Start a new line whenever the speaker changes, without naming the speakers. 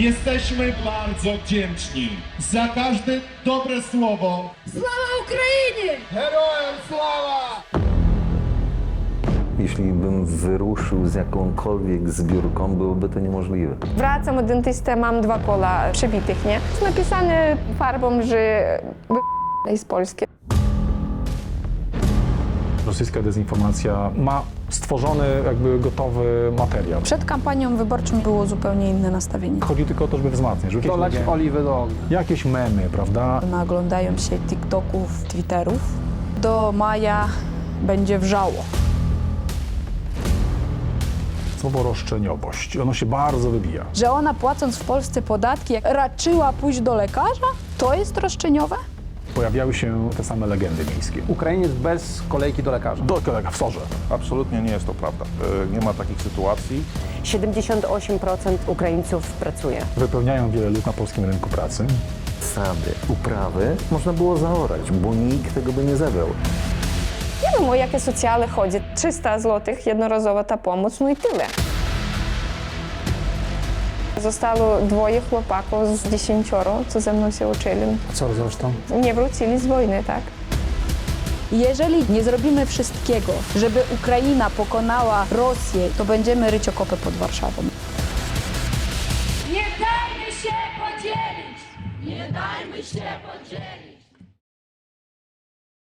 Jesteśmy bardzo wdzięczni za każde dobre słowo.
Sława Ukrainie!
Herojem sława!
Jeśli bym wyruszył z jakąkolwiek zbiórką, byłoby to niemożliwe.
Wracam od dentysty, mam dwa kola przebitych, nie? Jest napisane farbą, że jest polskie.
Rosyjska dezinformacja ma stworzony jakby gotowy materiał.
Przed kampanią wyborczą było zupełnie inne nastawienie.
Chodzi tylko o to, żeby wzmacniać, żeby
Dolać
jakieś,
oliwy do ognia.
jakieś memy, prawda?
Naglądają się TikToków, Twitterów. Do maja będzie wrzało.
Słowo roszczeniowość, ono się bardzo wybija.
Że ona płacąc w Polsce podatki raczyła pójść do lekarza? To jest roszczeniowe?
Pojawiały się te same legendy miejskie.
Ukrainiec bez kolejki do lekarza.
Do kolega w sorze.
Absolutnie nie jest to prawda. E, Nie ma takich sytuacji.
78% Ukraińców pracuje.
Wypełniają wiele luk na polskim rynku pracy.
Sady, uprawy można było zaorać, bo nikt tego by nie zebrał.
Nie wiem, o jakie socjale chodzi. 300 zł jednorazowa ta pomoc, no i tyle. Zostało dwoje chłopaków z dziesięcioro, co ze mną się uczyli.
A co zresztą?
Nie wrócili z wojny, tak?
Jeżeli nie zrobimy wszystkiego, żeby Ukraina pokonała Rosję, to będziemy ryć okopy pod Warszawą.
Nie dajmy się podzielić! Nie dajmy się podzielić!